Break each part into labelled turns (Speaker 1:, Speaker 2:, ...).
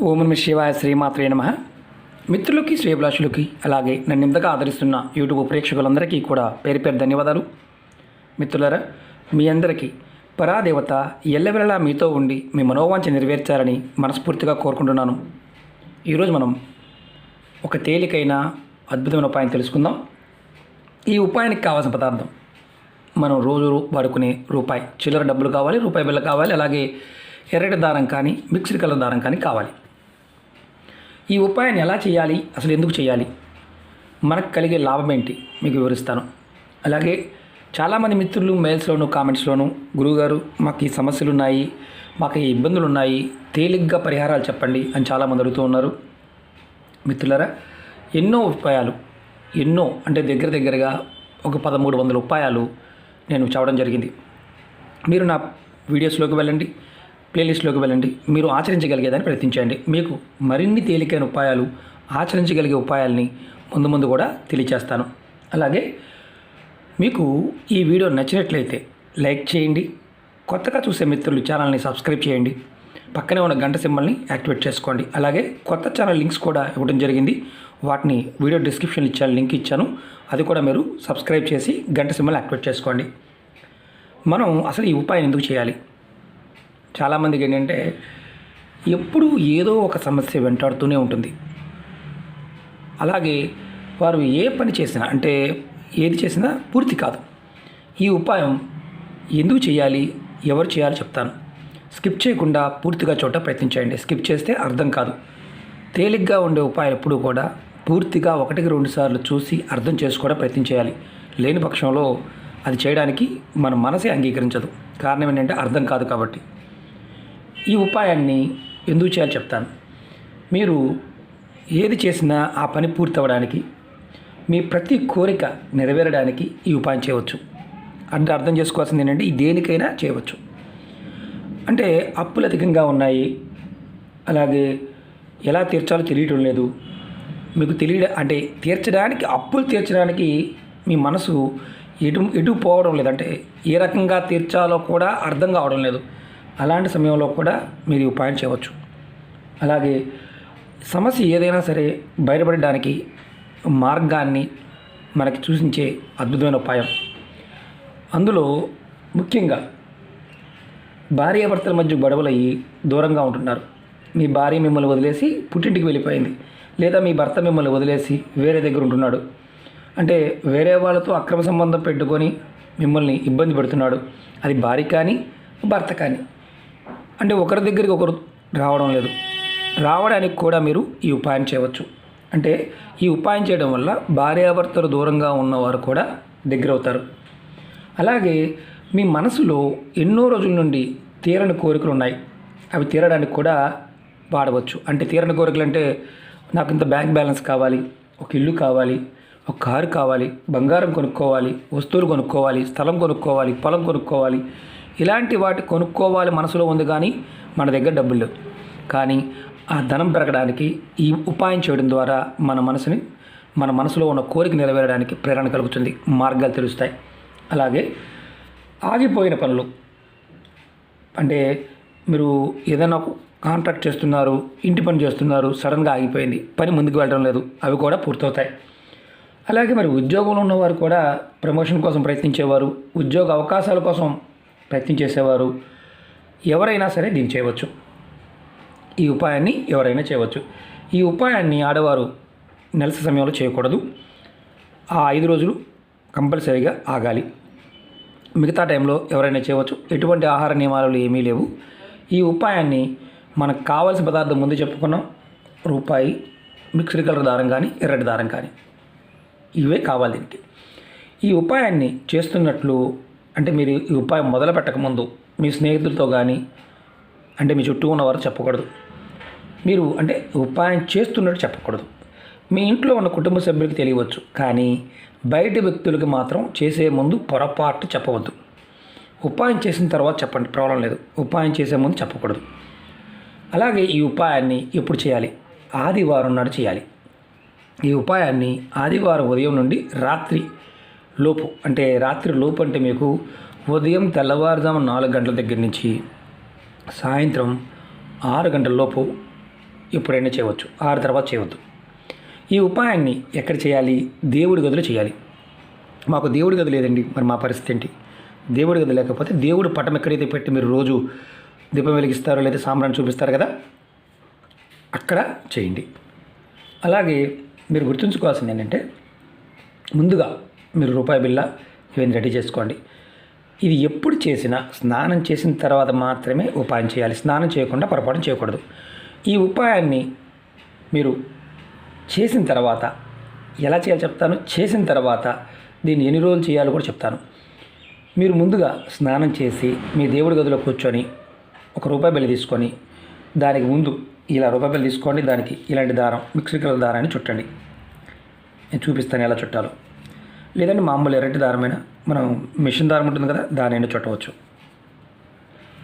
Speaker 1: ఓం నమ శివాయ శ్రీమాత్రే నమ. మిత్రులకి శ్రేభిలాషులకి అలాగే నన్ను ఇంతగా ఆదరిస్తున్న యూట్యూబ్ ప్రేక్షకులందరికీ కూడా పేరు పేరు ధన్యవాదాలు. మిత్రులరా మీ అందరికీ పరాదేవత ఎల్లవెల్లలా మీతో ఉండి మీ మనోవాంఛ నెరవేర్చాలని మనస్ఫూర్తిగా కోరుకుంటున్నాను. ఈరోజు మనం ఒక తేలికైన అద్భుతమైన ఉపాయం తెలుసుకుందాం. ఈ ఉపాయానికి కావాల్సిన పదార్థం. మనం రోజు వాడుకునే రూపాయి. చిల్లర డబ్బులు కావాలి రూపాయి బిల్ల కావాలి అలాగే ఎర్రటి దారం కానీ మిక్స్డ్ కలర్ దారం కానీ కావాలి. ఈ ఉపాయాన్ని ఎలా చేయాలి? అసలు ఎందుకు చేయాలి? మనకు కలిగే లాభం ఏంటి? మీకు వివరిస్తాను. అలాగే చాలామంది మిత్రులు మెయిల్స్లోను కామెంట్స్లోను గురువుగారు మాకు ఈ సమస్యలు ఉన్నాయి మాకు ఈ ఇబ్బందులు ఉన్నాయి తేలిగ్గా పరిహారాలు చెప్పండి అని చాలామంది అడుగుతూ ఉన్నారు. మిత్రులరా ఎన్నో ఉపాయాలు ఎన్నో అంటే దగ్గర దగ్గరగా ఒక పదమూడు వందల ఉపాయాలు నేను చెప్పడం జరిగింది. మీరు నా వీడియోస్లోకి వెళ్ళండి. ప్లేలిస్ట్లోకి వెళ్ళండి. మీరు ఆచరించగలిగేదాన్ని ప్రయత్నించండి. మీకు మరిన్ని తేలికైన ఉపాయాలు ఆచరించగలిగే ఉపాయాల్ని ముందు ముందు కూడా తెలియచేస్తాను. అలాగే మీకు ఈ వీడియో నచ్చినట్లయితే లైక్ చేయండి. కొత్తగా చూసే మిత్రులు ఛానల్ని సబ్స్క్రైబ్ చేయండి. పక్కనే ఉన్న గంట సింబల్ని యాక్టివేట్ చేసుకోండి. అలాగే కొత్త ఛానల్ లింక్స్ కూడా ఇవ్వడం జరిగింది. వాటిని వీడియో డిస్క్రిప్షన్ ఇచ్చాను లింక్ ఇచ్చాను. అది కూడా మీరు సబ్స్క్రైబ్ చేసి గంట సింబల్ యాక్టివేట్ చేసుకోండి. మనం అసలు ఈ ఉపాయం ఎందుకు చేయాలి? చాలామందికి ఏంటంటే ఎప్పుడూ ఏదో ఒక సమస్య వెంటాడుతూనే ఉంటుంది. అలాగే వారు ఏ పని చేసినా అంటే ఏది చేసినా పూర్తి కాదు. ఈ ఉపాయం ఎందుకు చేయాలి ఎవరు చేయాలో చెప్తాను. స్కిప్ చేయకుండా పూర్తిగా చోట ప్రయత్నించండి. స్కిప్ చేస్తే అర్థం కాదు. తేలిగ్గా ఉండే ఉపాయాలు ఎప్పుడూ కూడా పూర్తిగా ఒకటికి రెండు సార్లు చూసి అర్థం చేసుకోవడం ప్రయత్నం చేయాలి. లేని పక్షంలో అది చేయడానికి మన మనసే అంగీకరించదు. కారణం ఏంటంటే అర్థం కాదు కాబట్టి. ఈ ఉపాయాన్ని ఎందుకు చేయాలో చెప్తాను. మీరు ఏది చేసినా ఆ పని పూర్తవడానికి మీ ప్రతి కోరిక నెరవేరడానికి ఈ ఉపాయం చేయవచ్చు. అంటే అర్థం చేసుకోవాల్సింది ఏంటంటే దేనికైనా చేయవచ్చు. అంటే అప్పులు అధికంగా ఉన్నాయి అలాగే ఎలా తీర్చాలో తెలియటం లేదు. మీకు తెలియ అంటే తీర్చడానికి అప్పులు తీర్చడానికి మీ మనసు ఎటు ఎటు పోవడం లేదు. అంటే ఏ రకంగా తీర్చాలో కూడా అర్థం కావడం లేదు. అలాంటి సమయంలో కూడా మీరు ఈ ఉపాయం చేయవచ్చు. అలాగే సమస్య ఏదైనా సరే బయటపడడానికి మార్గాన్ని మనకి సూచించే అద్భుతమైన ఉపాయం. అందులో ముఖ్యంగా భార్యాభర్తల మధ్య గొడవలయ్యి దూరంగా ఉంటున్నారు. మీ భార్య మిమ్మల్ని వదిలేసి పుట్టింటికి వెళ్ళిపోయింది. లేదా మీ భర్త మిమ్మల్ని వదిలేసి వేరే దగ్గర ఉంటున్నాడు. అంటే వేరే వాళ్ళతో అక్రమ సంబంధం పెట్టుకొని మిమ్మల్ని ఇబ్బంది పెడుతున్నాడు. అది భార్య కానీ భర్త కానీ. అంటే ఒకరి దగ్గరికి ఒకరు రావడం లేదు. రావడానికి కూడా మీరు ఈ ఉపాయం చేయవచ్చు. అంటే ఈ ఉపాయం చేయడం వల్ల భార్యాభర్తలు దూరంగా ఉన్నవారు కూడా దగ్గరవుతారు అలాగే మీ మనసులో ఎన్నో రోజుల నుండి తీరని కోరికలు ఉన్నాయి. అవి తీరడానికి కూడా వాడవచ్చు. అంటే తీరని కోరికలు అంటే నాకు ఇంత బ్యాంక్ బ్యాలెన్స్ కావాలి ఒక ఇల్లు కావాలి ఒక కారు కావాలి బంగారం కొనుక్కోవాలి వస్తువులు కొనుక్కోవాలి స్థలం కొనుక్కోవాలి పొలం కొనుక్కోవాలి ఇలాంటి వాటి కొనుక్కోవాలి మనసులో ఉంది కానీ మన దగ్గర డబ్బులు లేవు. కానీ ఆ ధనం పెరగడానికి ఈ ఉపాయం చేయడం ద్వారా మన మనసుని మన మనసులో ఉన్న కోరిక నెరవేరడానికి ప్రేరణ కలుగుతుంది. మార్గాలు తెలుస్తాయి. అలాగే ఆగిపోయిన పనులు. అంటే మీరు ఏదైనా కాంట్రాక్ట్ చేస్తున్నారు ఇంటి పని చేస్తున్నారు సడన్గా ఆగిపోయింది పని ముందుకు వెళ్ళడం లేదు అవి కూడా పూర్తవుతాయి. అలాగే మరి ఉద్యోగంలో ఉన్నవారు కూడా ప్రమోషన్ కోసం ప్రయత్నించేవారు ఉద్యోగ అవకాశాల కోసం ప్రయత్నం చేసేవారు. ఎవరైనా సరే దీన్ని చేయవచ్చు. ఈ ఉపాయాన్ని ఎవరైనా చేయవచ్చు. ఈ ఉపాయాన్ని ఆడవారు నెలస సమయంలో చేయకూడదు. ఆ ఐదు రోజులు కంపల్సరీగా ఆగాలి. మిగతా టైంలో ఎవరైనా చేయవచ్చు. ఎటువంటి ఆహార నియమాలు ఏమీ లేవు. ఈ ఉపాయాన్ని మనకు కావాల్సిన పదార్థం ముందు చెప్పుకున్నాం. రూపాయి మిక్స్డ్ కలర్ దారం కానీ ఎర్రటి దారం కానీ. ఇవే కావాలి దీనికి. ఈ ఉపాయాన్ని చేస్తున్నట్లు అంటే మీరు ఈ ఉపాయం మొదలు పెట్టకముందు మీ స్నేహితులతో కానీ అంటే మీ చుట్టూ ఉన్నవారు చెప్పకూడదు. మీరు అంటే ఉపాయం చేస్తున్నట్టు చెప్పకూడదు. మీ ఇంట్లో ఉన్న కుటుంబ సభ్యులకు తెలియవచ్చు కానీ బయట వ్యక్తులకి మాత్రం చేసే ముందు పొరపాటు చెప్పవద్దు. ఉపాయం చేసిన తర్వాత చెప్పండి ప్రాబ్లం లేదు. ఉపాయం చేసే ముందు చెప్పకూడదు. అలాగే ఈ ఉపాయాన్ని ఎప్పుడు చేయాలి? ఆదివారం నాడు చేయాలి. ఈ ఉపాయాన్ని ఆదివారం ఉదయం నుండి రాత్రి లోపు అంటే రాత్రి లోపు అంటే మీకు ఉదయం తెల్లవారుజాము నాలుగు గంటల దగ్గర నుంచి సాయంత్రం ఆరు గంటల లోపు ఎప్పుడైనా చేయవచ్చు. ఆరు తర్వాత చేయవద్దు. ఈ ఉపాయాన్ని ఎక్కడ చేయాలి? దేవుడి గదిలో చేయాలి. మాకు దేవుడి గది లేదండి. మరి మా పరిస్థితి ఏంటి? దేవుడి గది లేకపోతే దేవుడు పటం ఎక్కడైతే పెట్టి మీరు రోజు దీపం వెలిగిస్తారో లేదా సాంబ్రాన్ని చూపిస్తారు కదా అక్కడ చేయండి. అలాగే మీరు గుర్తుంచుకోవాల్సింది ఏంటంటే ముందుగా మీరు రూపాయి బిల్ల ఇవన్నీ రెడీ చేసుకోండి. ఇది ఎప్పుడు చేసినా స్నానం చేసిన తర్వాత మాత్రమే ఉపాయం చేయాలి. స్నానం చేయకుండా పొరపాటు చేయకూడదు. ఈ ఉపాయాన్ని మీరు చేసిన తర్వాత ఎలా చేయాలో చెప్తాను? చేసిన తర్వాత దీన్ని ఎన్ని రోజులు చేయాలో కూడా చెప్తాను. మీరు ముందుగా స్నానం చేసి మీ దేవుడి గదిలో కూర్చొని ఒక రూపాయి బిల్ల తీసుకొని దానికి ముందు ఇలా రూపాయి బిల్ల తీసుకోండి. దానికి ఇలాంటి దారం మిక్సీ కలర్ దారాన్ని చుట్టండి. నేను చూపిస్తాను ఎలా చుట్టాలో. లేదంటే మామూలు ఎర్రటి దారమైన మనం మిషన్ దారం ఉంటుంది కదా దానైనా చుట్టవచ్చు.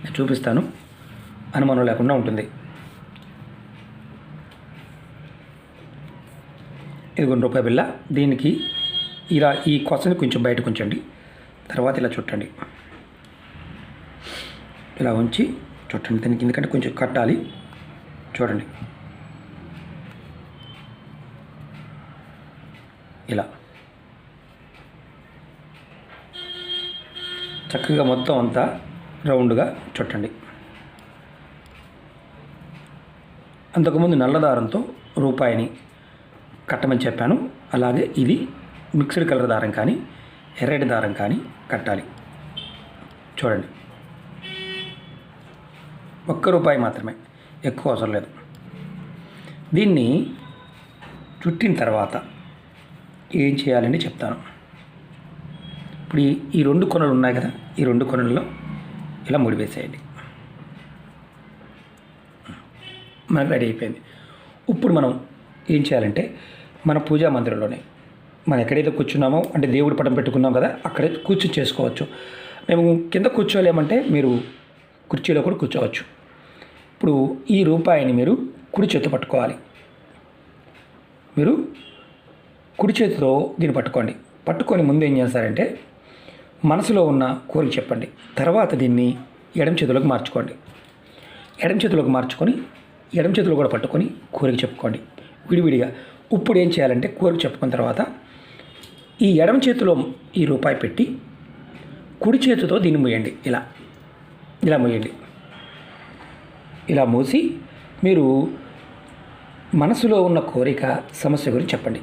Speaker 1: నేను చూపిస్తాను. అనుమానం లేకుండా ఉంటుంది. ఇదిగోండి రూపాయి బిల్ల దీనికి ఇలా ఈ కొసని కొంచెం బయటకు ఉంచండి. తర్వాత ఇలా చుట్టండి. ఇలా ఉంచి చుట్టండి. దీనికి ఎందుకంటే కొంచెం కట్టాలి. చూడండి. ఇలా. చక్కగా మొత్తం అంతా రౌండ్గా చుట్టండి. అంతకుముందు నల్లదారంతో రూపాయిని కట్టమని చెప్పాను. అలాగే ఇది మిక్స్డ్ కలర్ దారం కానీ ఎర్రటి దారం కానీ కట్టాలి. చూడండి. ఒక్క రూపాయి మాత్రమే. ఎక్కువ అవసరం లేదు. దీన్ని చుట్టిన తర్వాత ఏం చేయాలని చెప్తాను. ఇప్పుడు ఈ రెండు కొనలు ఉన్నాయి కదా ఈ రెండు కొనల్లో ఇలా ముడివేసేయండి మనకు రెడీ అయిపోయింది. ఇప్పుడు మనం ఏం చేయాలంటే మన పూజా మందిరంలోనే మనం ఎక్కడైతే కూర్చున్నామో అంటే దేవుడి పటం పెట్టుకున్నాం కదా అక్కడే కూర్చొని చేసుకోవచ్చు. మేము కింద కూర్చోలేమంటే మీరు కుర్చీలో కూడా కూర్చోవచ్చు. ఇప్పుడు ఈ రూపాయిని మీరు కుడి చేతితో పట్టుకోవాలి. మీరు కుడి చేతితో దీన్ని పట్టుకోండి. పట్టుకొని ముందు ఏం చేస్తారంటే మనసులో ఉన్న కోరిక చెప్పండి. తర్వాత దీన్ని ఎడమ చేతిలోకి మార్చుకోండి. ఎడమ చేతిలోకి మార్చుకొని ఎడమ చేతిలో కూడా పట్టుకొని కోరిక చెప్పుకోండి. విడివిడిగా ఇప్పుడు ఏం చేయాలంటే కోరిక చెప్పుకున్న తర్వాత ఈ ఎడమ చేతిలో ఈ రూపాయి పెట్టి కుడి చేతితో దీన్ని మూయండి. ఇలా ఇలా మూయండి. ఇలా మూసి మీరు మనసులో ఉన్న కోరిక సమస్య గురించి చెప్పండి.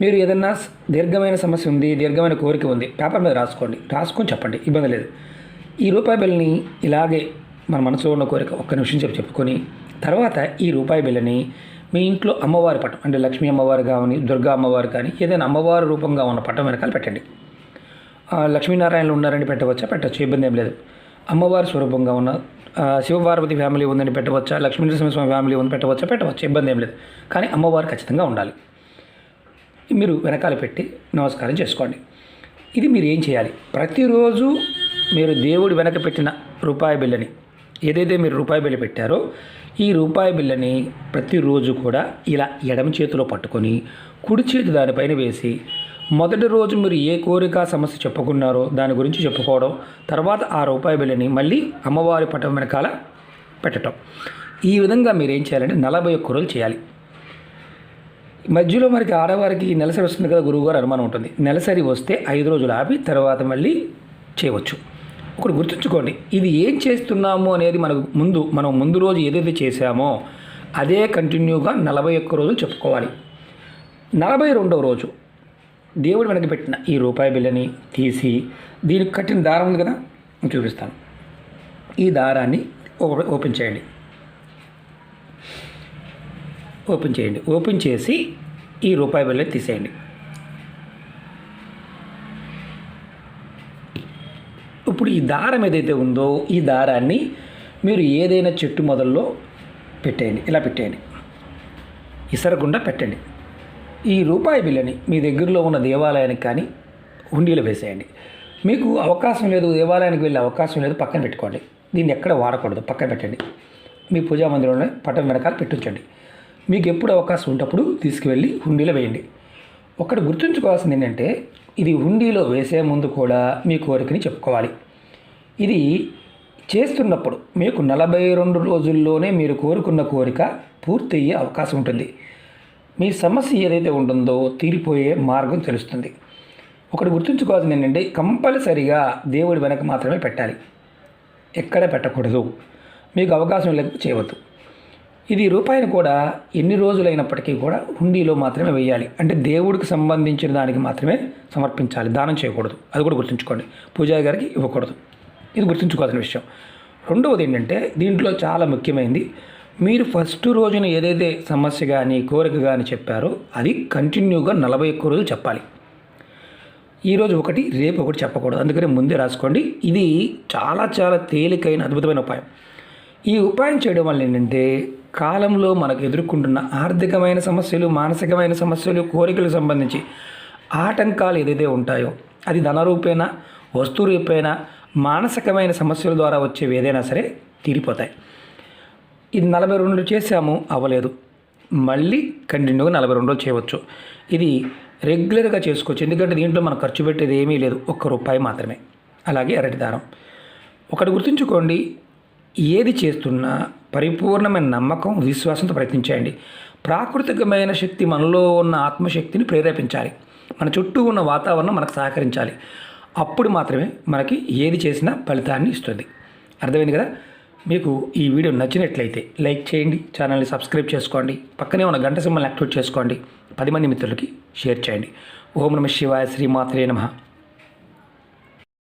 Speaker 1: మీరు ఏదన్నా దీర్ఘమైన సమస్య ఉంది దీర్ఘమైన కోరిక ఉంది పేపర్ మీద రాసుకోండి. రాసుకొని చెప్పండి ఇబ్బంది లేదు. ఈ రూపాయి బిల్ని ఇలాగే మన మనసులో ఉన్న కోరిక ఒక్క నిమిషం చెప్పి చెప్పుకొని తర్వాత ఈ రూపాయి బిల్లని మీ ఇంట్లో అమ్మవారి పటం అంటే లక్ష్మీ అమ్మవారు కానీ దుర్గా అమ్మవారు కానీ ఏదైనా అమ్మవారి రూపంగా ఉన్న పటం వెనకాల పెట్టండి. లక్ష్మీనారాయణలు ఉన్నారని పెట్టవచ్చా? పెట్టచ్చు ఇబ్బంది ఏం లేదు. అమ్మవారి స్వరూపంగా ఉన్న శివపార్వతి ఫ్యామిలీ ఉందని పెట్టవచ్చా? లక్ష్మీనరసింహస్వామి ఫ్యామిలీ ఉంది పెట్టవచ్చా? పెట్టవచ్చు ఇబ్బంది ఏం లేదు. కానీ అమ్మవారు ఖచ్చితంగా ఉండాలి. మీరు వెనకాల పెట్టి నమస్కారం చేసుకోండి. ఇది మీరు ఏం చేయాలి? ప్రతిరోజు మీరు దేవుడు వెనక పెట్టిన రూపాయి బిల్లని ఏదైతే మీరు రూపాయి బిల్లు పెట్టారో ఈ రూపాయి బిల్లని ప్రతిరోజు కూడా ఇలా ఎడమ చేతిలో పట్టుకొని కుడి చేతి దానిపైన వేసి మొదటి రోజు మీరు ఏ కోరిక సమస్య చెప్పుకున్నారో దాని గురించి చెప్పుకోవడం తర్వాత ఆ రూపాయి బిల్లని మళ్ళీ అమ్మవారి పటం వెనకాల పెట్టడం ఈ విధంగా మీరు ఏం చేయాలంటే నలభై ఒక్క రోజులు చేయాలి. మధ్యలో మనకి ఆడవారికి నెలసరి వస్తుంది కదా గురువుగారు అనుమానం ఉంటుంది. నెలసరి వస్తే ఐదు రోజులు ఆపి తర్వాత మళ్ళీ చేయవచ్చు. ఒకటి గుర్తుంచుకోండి. ఇది ఏం చేస్తున్నాము అనేది మనకు ముందు మనం ముందు రోజు ఏదైతే చేశామో అదే కంటిన్యూగా నలభై ఒక్క రోజులు చెప్పుకోవాలి. నలభై రెండవ రోజు దేవుడు వెనక పెట్టిన ఈ రూపాయి బిల్లని తీసి దీనికి కట్టిన దారం ఉంది కదా? చూపిస్తాను. ఈ దారాన్ని ఓపెన్ చేయండి. ఓపెన్ చేయండి. ఓపెన్ చేసి ఈ రూపాయి బిల్లు తీసేయండి. ఇప్పుడు ఈ దారం ఏదైతే ఉందో ఈ దారాన్ని మీరు ఏదైనా చెట్టు మొదల్లో పెట్టేయండి. ఇలా పెట్టేయండి. ఇసరకుండా పెట్టండి. ఈ రూపాయి బిల్లని మీ దగ్గరలో ఉన్న దేవాలయానికి కానీ హుండీలో వేసేయండి. మీకు అవకాశం లేదు దేవాలయానికి వెళ్ళే అవకాశం లేదు పక్కన పెట్టుకోండి. దీన్ని ఎక్కడ వాడకూడదు పక్కన పెట్టండి. మీ పూజా మందిరంలో పట్టం వెనకాల పెట్టించండి. మీకు ఎప్పుడు అవకాశం ఉంటప్పుడు తీసుకువెళ్ళి హుండీలో వేయండి. ఒకటి గుర్తుంచుకోవాల్సింది ఏంటంటే ఇది హుండీలో వేసే ముందు కూడా మీ కోరికని చెప్పుకోవాలి. ఇది చేస్తున్నప్పుడు మీకు నలభై రెండు రోజుల్లోనే మీరు కోరుకున్న కోరిక పూర్తయ్యే అవకాశం ఉంటుంది. మీ సమస్య ఏదైతే ఉంటుందో తీరిపోయే మార్గం తెలుస్తుంది. ఒకటి గుర్తుంచుకోవాల్సింది ఏంటంటే కంపల్సరిగా దేవుడి వెనక మాత్రమే పెట్టాలి. ఎక్కడ పెట్టకూడదు. మీకు అవకాశం లేక చేయవద్దు. ఇది రూపాయిని కూడా ఎన్ని రోజులైనప్పటికీ కూడా హుండీలో మాత్రమే వేయాలి అంటే దేవుడికి సంబంధించిన దానికి మాత్రమే సమర్పించాలి. దానం చేయకూడదు. అది కూడా గుర్తుంచుకోండి. పూజారి గారికి ఇవ్వకూడదు. ఇది గుర్తుంచుకోవాల్సిన విషయం. రెండవది ఏంటంటే దీంట్లో చాలా ముఖ్యమైనది మీరు ఫస్ట్ రోజున ఏదైతే సమస్య కానీ కోరిక కానీ చెప్పారో అది కంటిన్యూగా నలభై ఒక్క రోజులు చెప్పాలి. ఈరోజు ఒకటి రేపు ఒకటి చెప్పకూడదు. అందుకని ముందే రాసుకోండి. ఇది చాలా చాలా తేలికైన అద్భుతమైన ఉపాయం. ఈ ఉపాయం చేయడం వల్ల ఏంటంటే కాలంలో మనకు ఎదుర్కొంటున్న ఆర్థికమైన సమస్యలు మానసికమైన సమస్యలు కోరికలకు సంబంధించి ఆటంకాలు ఏదైతే ఉంటాయో అది ధనరూపేణ వస్తు రూపేణ మానసికమైన సమస్యల ద్వారా వచ్చేవి ఏదైనా సరే తీరిపోతాయి. ఇది నలభై రెండు చేసాము అవ్వలేదు. మళ్ళీ కంటిన్యూగా నలభై రెండు రోజులు చేయవచ్చు. ఇది రెగ్యులర్గా చేసుకోవచ్చు. ఎందుకంటే దీంట్లో మనం ఖర్చు పెట్టేది ఏమీ లేదు. ఒక్క రూపాయి మాత్రమే. అలాగే అరటి దారం. ఒకటి గుర్తుంచుకోండి. ఏది చేస్తున్నా పరిపూర్ణమైన నమ్మకం విశ్వాసంతో ప్రయత్నించేయండి. ప్రాకృతికమైన శక్తి మనలో ఉన్న ఆత్మశక్తిని ప్రేరేపించాలి. మన చుట్టూ ఉన్న వాతావరణం మనకు సహకరించాలి. అప్పుడు మాత్రమే మనకి ఏది చేసినా ఫలితాన్ని ఇస్తుంది. అర్థమైంది కదా? మీకు ఈ వీడియో నచ్చినట్లయితే లైక్ చేయండి ఛానల్ని సబ్స్క్రైబ్ చేసుకోండి పక్కనే ఉన్న గంట సింబల్ని యాక్టివేట్ చేసుకోండి పది మంది మిత్రులకి షేర్ చేయండి. ఓం నమ శివాయ శ్రీమాత్రే నమః.